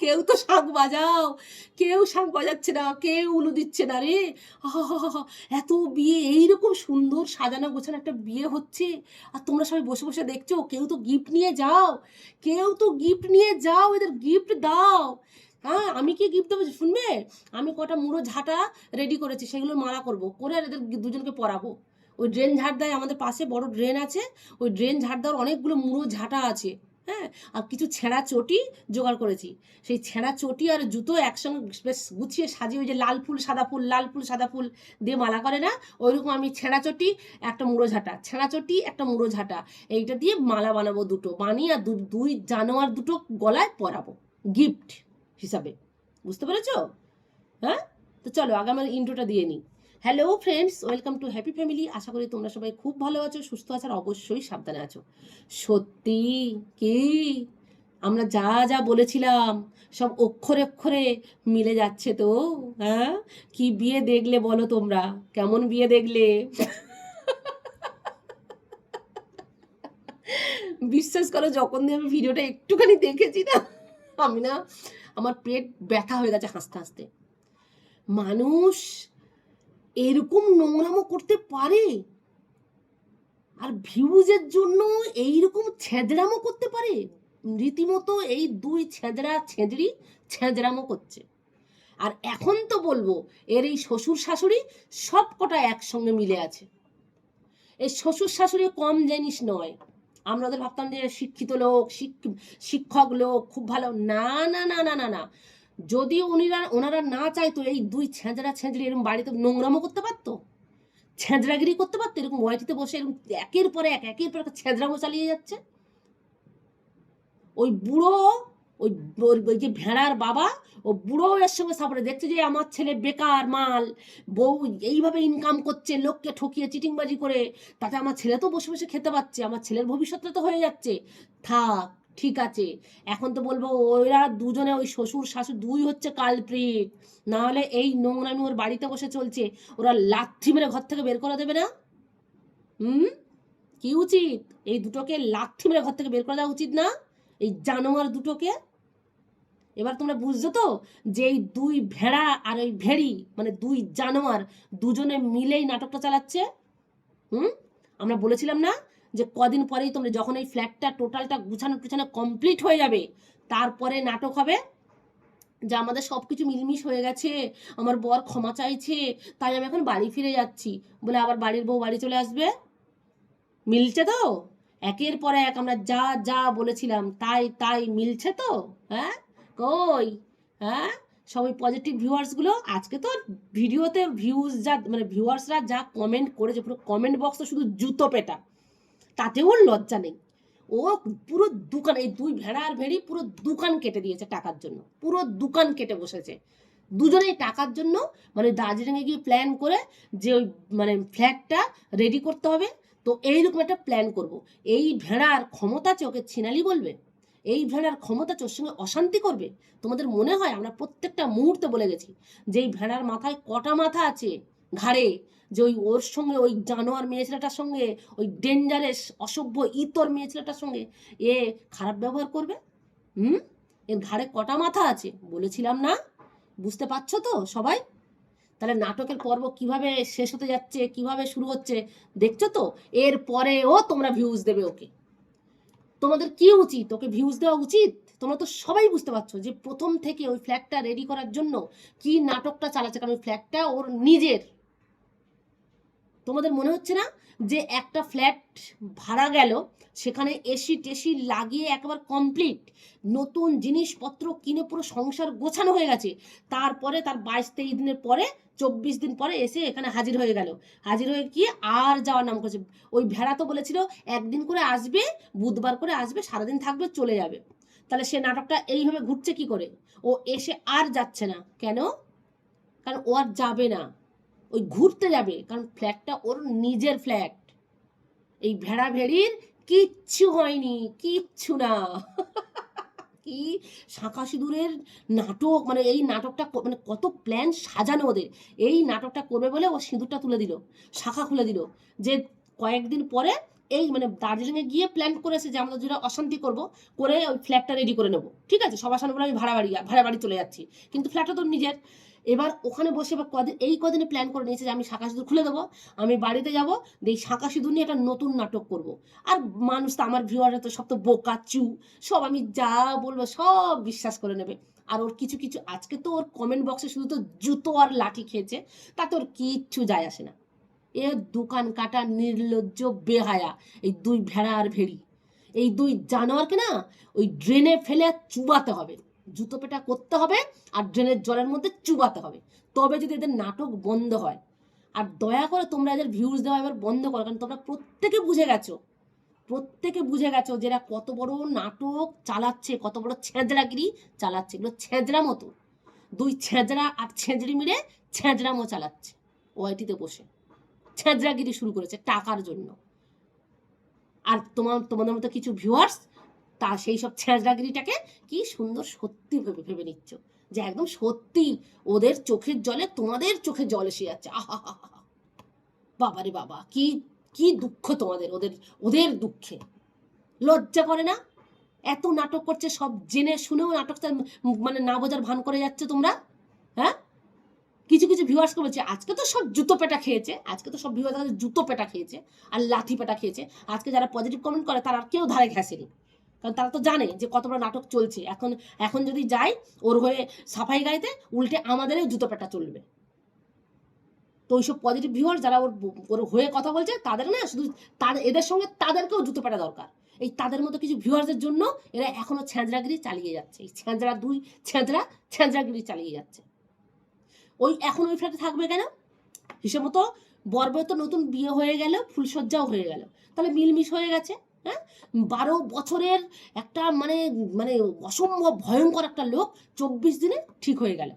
কেউ তো শাঁখ বাজাও, কেউ শাঁখ বাজাচ্ছে না, কেউ উলু দিচ্ছে না রে। এত বিয়ে, এইরকম সুন্দর সাজানো গোছানো একটা বিয়ে হচ্ছে। আর তোমরা সবাই বসে বসে দেখছ, কেউ তো গিফট নিয়ে যাও, কেউ তো গিফট নিয়ে যাও, এদের গিফট দাও। হ্যাঁ আমি কি গিফট দেবো শুনবে? আমি কটা মুড়ো ঝাঁটা রেডি করেছি, সেগুলো মালা করব। করে এদের দুজনকে পরাবো। ওই ড্রেন ঝাড় দেয় আমাদের পাশে, বড় ড্রেন আছে। ওই ড্রেন ঝাড় দেওয়ার অনেকগুলো মুড়ো ঝাঁটা আছে হ্যাঁ? আর কিছু ছেঁড়া চটি জোগাড় করেছি। সেই ছেঁড়া চটি আর জুতো একসঙ্গে বেশ গুছিয়ে সাজিয়ে ওই যে লাল ফুল, সাদা ফুল, লাল ফুল, সাদা ফুল দিয়ে মালা করে না? ওইরকম আমি ছেঁড়া চটি, একটা মুড়ো ঝাঁটা। ছেঁড়া চটি, একটা মুড়ো ঝাঁটা। এইটা দিয়ে মালা বানাবো দুটো। বানিয়ে আর দুই জানোয়ার দুটো গলায় পরাবো। গিফট হিসাবে। বুঝতে পেরেছ? হ্যাঁ? তো চলো, আগে আমার ইন্ট্রোটা দিয়ে নিই। Hello friends welcome to happy family আশা করি তোমরা সবাই খুব ভালো আছো, সুস্থ আছো, আর অবশ্যই সাবধানে আছো। সত্যি? কি? আমরা যা যা বলেছিলাম, সব অক্ষরে অক্ষরে মিলে যাচ্ছে তো হ্যাঁ? কি বিয়ে দেখলে বলো তোমরা? কেমন বিয়ে দেখলে? বিশ্বাস করো, যখন দিয়ে আমি ভিডিওটা একটুখানি দেখেছি না, আমি না আমার পেট ব্যথা হয়ে গেছে হাসতে হাসতে। মানুষ এরকম নোংরামো করতে পারে? আর ভিউজের জন্য এইরকম ছেঁচড়ামো করতে পারে? রীতিমতো এই দুই ছেঁচড়া ছেঁচড়ি ছেঁচড়ামো করছে। আর এখন তো বলব, এর এই শ্বশুর শাশুড়ি সব কটা একসঙ্গে মিলে আছে। এই শ্বশুর শাশুড়ি কম জিনিস নয় আমরা ওদের ভাবতাম যে শিক্ষিত লোক, শিক- শিক্ষক লোক, খুব ভালো। না না না না না না। যদি উনিরা, ওনারা না চাইতো, এই দুই ছেঁচড়া ছেঁচড়ি এরকম বাড়িতে নোংরামও করতে পারতো? ছেঁচড়াগিরি করতে পারতো? এরকম ওয়াইটিতে বসে এরকম একের পরে এক, একের পর এক ছেঁচড়ামো চালিয়ে যাচ্ছে? ওই বুড়ো ওই ওই যে ভেড়ার বাবা, ও বুড়ো এর সঙ্গে সাপড়ে দেখছে যে আমার ছেলে বেকার মাল, বউ এইভাবে ইনকাম করছে, লোককে ঠকিয়ে চিটিংবাজি করে, তাতে আমার ছেলে তো বসে বসে খেতে পাচ্ছে, আমার ছেলের ভবিষ্যৎটা তো হয়ে যাচ্ছে। থাক, ঠিক আছে, এখন তো বলব ওরা দুজনে ওই শ্বশুর শাশুড় দুই হচ্ছে কালপ্রিট না হলে এই নোংরামি ওর বাড়িতে বসে চলছে, ওরা লাথি মেরে ঘর থেকে বের করে দেবে না? হুম? কি উচিত? এই দুটোকে লাথি মেরে ঘর থেকে বের করে দেওয়া উচিত না? এই জানোয়ার দুটোকে? এবার তোমরা বুঝছ তো যে এই দুই ভেড়া আর ওই ভেড়ি মানে দুই জানোয়ার দুজনে মিলেই নাটকটা চালাচ্ছে? হুম? আমরা বলেছিলাম না যে কদিন পরেই তোমরা যখন এই ফ্ল্যাটটা টোটালটা গুছানো টুছানো কমপ্লিট হয়ে যাবে, তারপরে নাটক হবে? যে আমাদের সব কিছু মিলমিশ হয়ে গেছে, আমার বর ক্ষমা চাইছে, তাই আমি এখন বাড়ি ফিরে যাচ্ছি। বলে আবার বাড়ির বউ বাড়ি চলে আসবে? মিলছে তো? একের পর এক আমরা যা যা বলেছিলাম, তাই তাই মিলছে তো? হ্যাঁ? কই? হ্যাঁ? সবাই পজিটিভ ভিউয়ার্সগুলো আজকে তো ভিডিওতে ভিউজ যা মানে ভিউয়ার্সরা যা কমেন্ট করেছে, পুরো কমেন্ট বক্স তো শুধু জুতো পেটা। তাতেও লজ্জা নেই। ও পুরো দোকান, এই দুই ভেড়া আর ভেড়ি পুরো দোকান কেটে দিয়েছে টাকার জন্য। পুরো দোকান কেটে বসেছে। দুজনেই টাকার জন্য মানে দার্জিলিংয়ে গিয়ে প্ল্যান করে যে ওই মানে ফ্ল্যাটটা রেডি করতে হবে। তো এইরকম একটা প্ল্যান করব। এই ভেড়ার ক্ষমতা ওকে ছিনালি বলবে? এই ভেড়ার ক্ষমতা চোর সঙ্গে অশান্তি করবে? তোমাদের মনে হয় আমরা প্রত্যেকটা মুহূর্তে বলে গেছি যে এই ভেড়ার মাথায় কটা মাথা আছে ঘাড়ে? যে ওই ওর সঙ্গে ওই জানোয়ার মেয়ে ছেলেটার সঙ্গে, ওই ডেঞ্জারেস অসভ্য ইতর মেয়ে ছেলেটার সঙ্গে এ খারাপ ব্যবহার করবে? হুম? এর ঘাড়ে কটা মাথা আছে? বলেছিলাম না? বুঝতে পারছ তো সবাই? তাহলে নাটকের পর্ব কীভাবে শেষ হতে যাচ্ছে, কীভাবে শুরু হচ্ছে, দেখছ তো? এর পরেও তোমরা ভিউজ দেবে ওকে। তোমাদের কি উচিত? ওকে ভিউজ দেওয়া উচিত? তোমরা তো সবাই বুঝতে পারছ যে প্রথম থেকে ওই ফ্ল্যাটটা রেডি করার জন্য কি নাটকটা চালাচ্ছে। কারণ ওই ফ্ল্যাটটা ওর নিজের। তোমাদের মনে হচ্ছে না যে একটা ফ্ল্যাট ভাড়া গেল, সেখানে এসি টেসি লাগিয়ে একবার কমপ্লিট নতুন জিনিসপত্র কিনে পুরো সংসার গোছানো হয়ে গেছে। তারপরে তার বাইশ তেইশ দিনের পরে, চব্বিশ দিন পরে এসে এখানে হাজির হয়ে গেল। হাজির হয়ে গিয়ে আর যাওয়ার নাম করেছে। ওই ভেড়া তো বলেছিল, একদিন করে আসবে, বুধবার করে আসবে, সারাদিন থাকবে, চলে যাবে। তাহলে সে নাটকটা এইভাবে ঘুরছে কি করে? ও এসে আর যাচ্ছে না। কেন? কারণ ও আর যাবে না। ওই ঘুরতে যাবে, কারণ ফ্ল্যাটটা ওর নিজের ফ্ল্যাট এই ভেড়া ভেড়ির কিচ্ছু হয়নি, কিচ্ছু না। কি শাঁখা সিঁদুরের নাটক মানে এই নাটকটা মানে কত প্ল্যান সাজানো ওদের। এই নাটকটা করবে বলে ও সিঁদুরটা তুলে দিল, শাখা খুলে দিল। যে কয়েকদিন পরে এই মানে দার্জিলিংয়ে গিয়ে প্ল্যান করেছে যে আমরা যেটা অশান্তি করব, করে ওই ফ্ল্যাটটা রেডি করে নেব। ঠিক আছে? সবার সামনে বলে আমি ভাড়া বাড়ি ভাড়া বাড়ি চলে যাচ্ছি। কিন্তু ফ্ল্যাটটা তো নিজের। এবার ওখানে বসে এবার কদিন, এই কদিনে প্ল্যান করে নিয়েছে যে আমি শাঁখা সিঁদুর খুলে দেবো, আমি বাড়িতে যাব এই শাঁখা সিঁদুর নিয়ে একটা নতুন নাটক করব। আর মানুষ তো আমার ভিউয়াররা তো সব তো বোকা, চু, সব আমি যা বলব সব বিশ্বাস করে নেবে। আর ওর কিছু কিছু, আজকে তো ওর কমেন্ট বক্সে শুধু তো জুতো আর লাঠি খেয়েছে, তাতে ওর কিচ্ছু যায় আসে না। এ দোকান কাটা নির্লজ্জ বেহায়া, এই দুই ভেড়া আর ভেড়ি। এই দুই জানোয়ারকে না, ওই ড্রেনে ফেলে চুবাতে হবে। জুতো পেটা করতে হবে আর ড্রেনের জলের মধ্যে চুবাতে হবে। তবে যদি এদের নাটক বন্ধ হয়, আর দয়া করে তোমরা এদের ভিউজ দেওয়া এবার বন্ধ করো, কারণ তোমরা প্রত্যেকে বুঝে গেছো, প্রত্যেকে বুঝে গেছো যে এরা কত বড় নাটক চালাচ্ছে, কত বড় ছেঁচড়াগিরি চালাচ্ছে। এগুলো ছেঁচড়া মতো। দুই ছেঁচড়া আর ছেঁচড়ি মিলে ছেঁচড়ামো চালাচ্ছে ওয়াইটিতে বসে। ছেঁচড়াগিরি শুরু করেছে টাকার জন্য। আর তোমার তোমাদের মতো কিছু ভিউয়ার্স তা সেই সব ছেঁচড়াগিরিটাকে কি সুন্দর সত্যি ভেবে ভেবে নিচ্ছ। যে একদম সত্যি ওদের চোখের জলে তোমাদের চোখে জল এসে যাচ্ছে। আহা বাবারে বাবা, কি কি দুঃখ তোমাদের, ওদের ওদের দুঃখে। লজ্জা করে না? এত নাটক করছে, সব জেনে শুনেও নাটকটা মানে না বোঝার ভান করে যাচ্ছে তোমরা? হ্যাঁ? কিছু কিছু ভিউয়ার্সকে বলছে, আজকে তো সব জুতো পেটা খেয়েছে, আজকে তো সব ভিউয়ার্স জুতো পেটা খেয়েছে, আর লাঠি পেটা খেয়েছে। আজকে যারা পজিটিভ কমেন্ট করে, তারা আর কেউ ধারে ঘেঁষেনি। কারণ তারা তো জানে যে কত বড় নাটক চলছে। এখন এখন যদি যাই ওর হয়ে সাফাই গাইতে উল্টে আমাদেরও জুতো পেটা চলবে। তো ওইসব পজিটিভ ভিউয়ার যারা ওর ওর হয়ে কথা বলছে, তাদের না শুধু তাদের এদের সঙ্গে তাদেরকেও জুতো পেটা দরকার। এই তাদের মতো কিছু ভিউয়ারদের জন্য এরা এখনও ছ্যাঁচড়াগিরি চালিয়ে যাচ্ছে। এই ছ্যাঁচড়া দুই ছ্যাঁচড়া ছ্যাঁচড়াগিরি চালিয়ে যাচ্ছে। ওই, এখন ওই ফ্ল্যাটে থাকবে কেন? হিসেব মতো বর্বর তো নতুন বিয়ে হয়ে গেল ফুলসজ্জাও হয়ে গেল। তাহলে মিলমিশ হয়ে গেছে। হ্যাঁ? বারো বছরের একটা মানে মানে অসম্ভব ভয়ঙ্কর একটা লোক চব্বিশ দিনে ঠিক হয়ে গেল।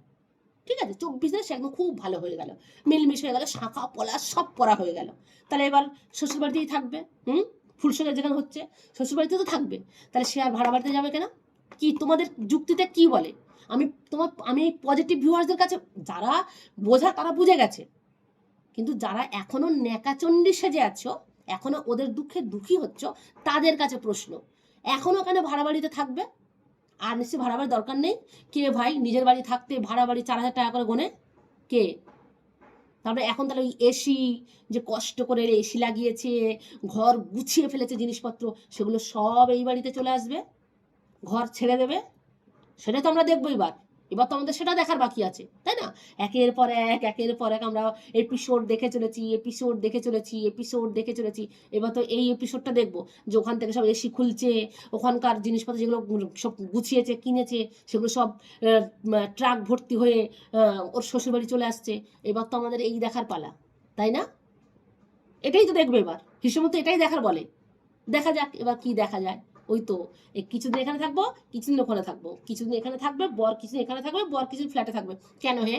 ঠিক আছে? চব্বিশ দিনে সে একদম খুব ভালো হয়ে গেল। মিলমিশ হয়ে গেল, শাঁখা পলা সব পরা হয়ে গেল। তাহলে এবার শ্বশুরবাড়িতেই থাকবে, হুম? ফুলসজ্জা যেখানে হচ্ছে শ্বশুরবাড়িতে তো থাকবে। তাহলে সে আর ভাড়া বাড়িতে যাবে কেন? কি তোমাদের যুক্তিতে কি বলে? আমি তোমার, আমি পজিটিভ ভিউয়ার্সদের কাছে, যারা বোঝা তারা বুঝে গেছে। কিন্তু যারা এখনও ন্যাকাচণ্ডী সেজে আছো এখনও ওদের দুঃখে দুঃখী হচ্ছ, তাদের কাছে প্রশ্ন, এখনও কেন ভাড়া বাড়িতে থাকবে? আর নিশ্চয়ই ভাড়া বাড়ির দরকার নেই। কে ভাই, নিজের বাড়ি থাকতে ভাড়া বাড়ি চার হাজার টাকা করে গোনে? কে? তারপরে এখন তাহলে ওই এসি যে কষ্ট করে এসি লাগিয়েছে, ঘর গুছিয়ে ফেলেছে জিনিসপত্র, সেগুলো সব এই বাড়িতে চলে আসবে? ঘর ছেড়ে দেবে? সেটা তো আমরা দেখব এবার। এবার তো আমাদের সেটা দেখার বাকি আছে, তাই না? একের পর এক, একের পর এক আমরা এপিসোড দেখে চলেছি এপিসোড দেখে চলেছি এপিসোড দেখে চলেছি। এবার তো এই এপিসোডটা দেখব যে ওখান থেকে সব এসি খুলছে, ওখানকার জিনিসপত্র যেগুলো সব গুছিয়েছে, কিনেছে, সেগুলো সব ট্রাক ভর্তি হয়ে ওর শ্বশুরবাড়ি চলে আসছে। এবার তো আমাদের এই দেখার পালা, তাই না? এটাই তো দেখবে এবার। হিসেব মতো এটাই দেখার বলে। দেখা যাক এবার কি দেখা যায়। ওই তো কিছুদিন এখানে থাকব, কিছুদিন ওখানে থাকব। কিছুদিন এখানে থাকবে, বর কিছুদিন এখানে থাকবে, বর কিছুদিন ফ্ল্যাটে থাকবে। কেন হে?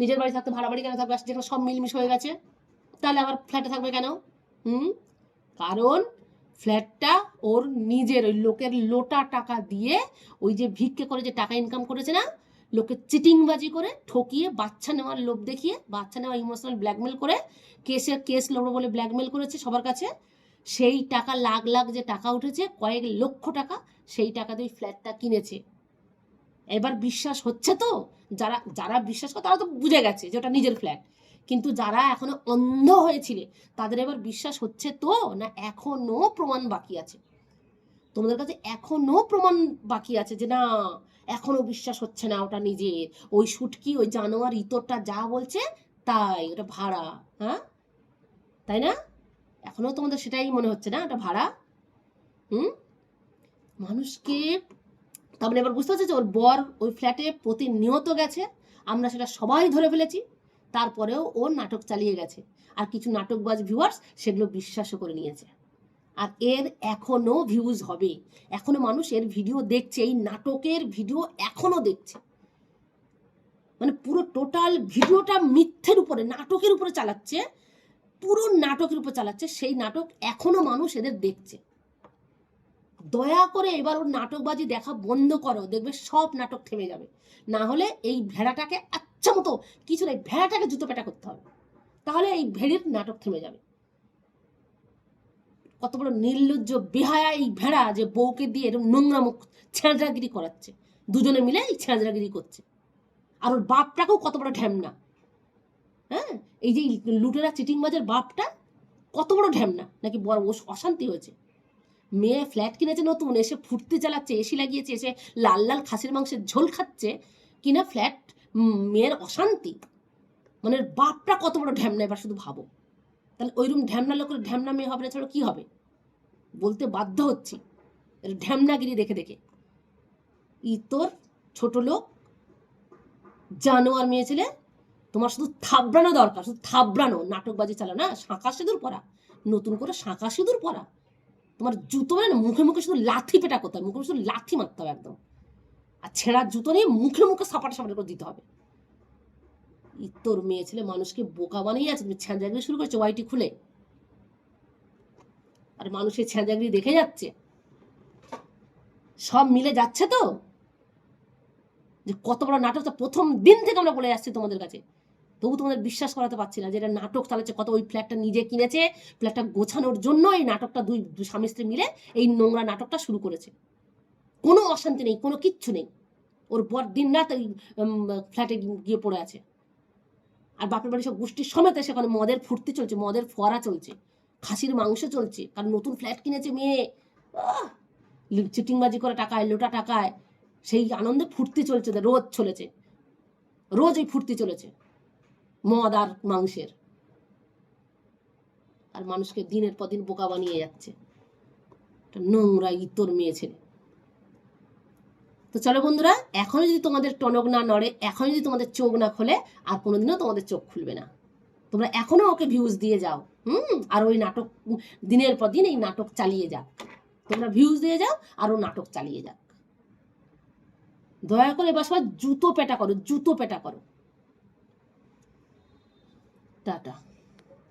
নিজের বাড়ি থাকতে ভাড়া বাড়ি কেন থাকবে? যেখানে সব মিলমিশ হয়ে গেছে, তাহলে আবার ফ্ল্যাটে থাকবে কেন? হুম? কারণ ফ্ল্যাটটা ওর নিজের, ওই লোকের লোটা টাকা দিয়ে ওই যে ভিক্ষে করে যে টাকা ইনকাম করেছে না, লোকে চিটিংবাজি করে ঠকিয়ে বাচ্চা নেওয়ার লোভ দেখিয়ে, বাচ্চা নেওয়া ইমোশনাল ব্ল্যাকমেল করে, কেসে কেস লড়বো বলে ব্ল্যাকমেল করেছে সবার কাছে সেই টাকা লাখ লাখ যে টাকা উঠেছে, কয়েক লক্ষ টাকা সেই টাকা দিয়ে ফ্ল্যাটটা কিনেছে। এবার বিশ্বাস হচ্ছে তো? যারা যারা বিশ্বাস করে তারা তো বুঝে গেছে যে ওটা নিজের ফ্ল্যাট কিন্তু যারা এখনও অন্ধ হয়েছিলে, তাদের এবার বিশ্বাস হচ্ছে তো না এখনও প্রমাণ বাকি আছে? তোমাদের কাছে এখনও প্রমাণ বাকি আছে যে না, এখনও বিশ্বাস হচ্ছে না ওটা নিজের। ওই শুটকি, ওই জানোয়ার, ইতরটা যা বলছে, তাই, ওটা ভাড়া হ্যাঁ? তাই না? এখনও তোমাদের সেটাই মনে হচ্ছে না, ওটা ভাড়া? হুম? মানুষকে তারপরে এবার বুঝতে পারছে যে ওর বর ওই ফ্ল্যাটে প্রতিনিয়ত গেছে, আমরা সেটা সবাই ধরে ফেলেছি, তারপরেও ও নাটক চালিয়ে গেছে, আর কিছু নাটকবাজ ভিউয়ার্স সেগুলো বিশ্বাসও করে নিয়েছে। আর এর এখনও ভিউজ হবে, এখনও মানুষ এর ভিডিও দেখছে, এই নাটকের ভিডিও এখনও দেখছে। মানে পুরো টোটাল ভিডিওটা মিথ্যের উপরে, নাটকের উপরে চালাচ্ছে পুরো নাটকের উপর চালাচ্ছে, সেই নাটক এখনও মানুষ এদের দেখছে। দয়া করে এবার ওর নাটকবাজি দেখা বন্ধ করো, দেখবে সব নাটক থেমে যাবে। না হলে এই ভেড়াটাকে আচ্ছা মতো কিছু নেই, ভেড়াটাকে জুতো পেটা করতে হবে। তাহলে এই ভেড়ির নাটক থেমে যাবে। কত বড় নির্লজ্জ, বেহায়া এই ভেড়া যে বউকে দিয়ে এরকম নোংরা মুখ ছেঁচড়াগিরি করাচ্ছে। দুজনে মিলে এই ছেঁচড়াগিরি করছে। আর ওর বাপটাকেও কত বড় ঢ্যামনা। হ্যাঁ? এই যে লুটেরা চিটিংবাজের বাপটা, কত বড় ঢ্যামনা, নাকি বড় অশান্তি হয়েছে। মেয়ে ফ্ল্যাট কিনেছে নতুন, এসে ফুটতে চালাচ্ছে, এসি লাগিয়েছে, এসে লাল লাল খাসির মাংসের ঝোল খাচ্ছে, কিনা ফ্ল্যাট মেয়ের অশান্তি। মানে বাপটা কত বড় ঢ্যামনা, এবার শুধু ভাবো। তাহলে ওইরকম ঢ্যামনা লোকের ঢ্যামনা মেয়ে হবে না, ছাড়া কি হবে? বলতে বাধ্য হচ্ছি। ঢ্যামনাগিরি দেখে দেখে। ই তোর ছোট লোক, জানোয়ার মেয়ে ছেলে তোমার শুধু থাবড়ানো দরকার, শুধু থাবড়ানো নাটকবাজি চালা না? শাঁকা সিঁদুর পরা। নতুন করে শাঁকা সিঁদুর পরা। তোমার জুতো মানে মুখে মুখে শুধু লাথি পেটা করতে হবে। মুখে শুধু লাথি মারতে হবে একদম। আর ছেঁড়া জুতো নিয়ে মুখে মুখে সাপাটা সাপাটা করে দিতে হবে। তোর মেয়ে ছেলে মানুষকে বোকা বানিয়ে আছে, তুমি ছ্যাঁজাগিরি শুরু করছ, ওয়াইটি খুলে। আর মানুষের ছ্যাঁজাগিরি দেখে যাচ্ছে। সব মিলে যাচ্ছে তো? যে কত বড় নাটকটা প্রথম দিন থেকে আমরা বলে যাচ্ছি তোমাদের কাছে। তবু তোমাদের বিশ্বাস করাতে পারছি না যে এটা নাটক চালাচ্ছে কত ওই ফ্ল্যাটটা নিজে কিনেছে ফ্ল্যাটটা গোছানোর জন্য এই নাটকটা দুই স্বামী স্ত্রী মিলে এই নোংরা নাটকটা শুরু করেছে। কোনো অশান্তি নেই, কোনো কিচ্ছু নেই। ওর বর দিন রাত ওই ফ্ল্যাটে গিয়ে পড়ে আছে। আর বাপের বাড়ি সব গোষ্ঠীর সমেত সেখানে মদের ফুর্তি চলছে, মদের ফোয়ারা চলছে, খাসির মাংস চলছে, কারণ নতুন ফ্ল্যাট কিনেছে মেয়ে! চিটিংবাজি করে টাকায়, লোটা টাকায়, সেই আনন্দে ফুর্তি চলছে, রোজ চলেছে। রোজ ওই ফুর্তি চলেছে। মদ আর মাংসের। আর মানুষকে দিনের পর দিন বোকা বানিয়ে যাচ্ছে। নোংরা ইতর মেয়ে ছেলে। তো চলো বন্ধুরা, এখনও যদি তোমাদের টনক না নড়ে, এখনও যদি তোমাদের চোখ না খোলে, আর কোনোদিনও তোমাদের চোখ খুলবে না। তোমরা এখনও ওকে ভিউজ দিয়ে যাও, হুম? আর ওই নাটক, দিনের পর দিন এই নাটক চালিয়ে যাক। তোমরা ভিউজ দিয়ে যাও, আর ও নাটক চালিয়ে যাক। দয়া করে এবার সবাই জুতো পেটা করো, জুতো পেটা করো। টাটা